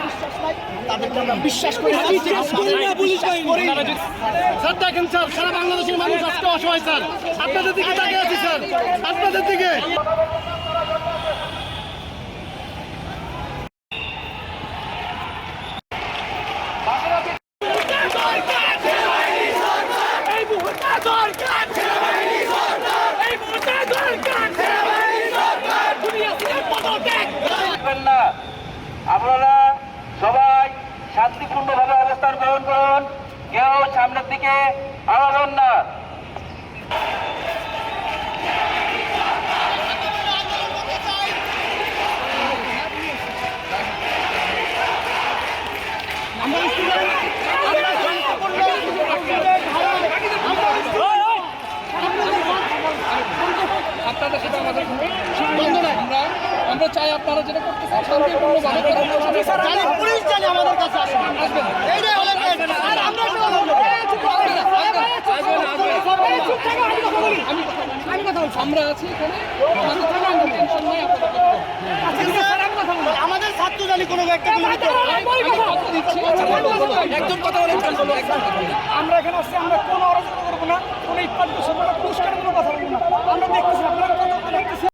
বিশ্বাস নাই। তাদেরকে আমরা বিশ্বাস করি না। আমরা বিশ্বাস করি না। স্যার দেখেন স্যার সারা বাংলাদেশের মানুষ আজকে অসহায় স্যার। আপনাদের দিকে তাকিয়ে আছি স্যার। আপনাদের দিকে। আপনারা শান্তিপূর্ণভাবে অবস্থান গ্রহণ করুন। কেউ সামনের দিকে আগাবেন না। আপনাদের সাথে আমাদের আমরা আমরা চাই আপনারা যেটা করতে চান শান্তিপূর্ণভাবে পুলিশ জানি আমাদের কাছে আসবে। এইটাই হলো আর আমরা আছি এখানে। আমাদের নাই ছাত্র জানি কোনো একটা কথা। আমরা এখানে আসছি আমরা কোনো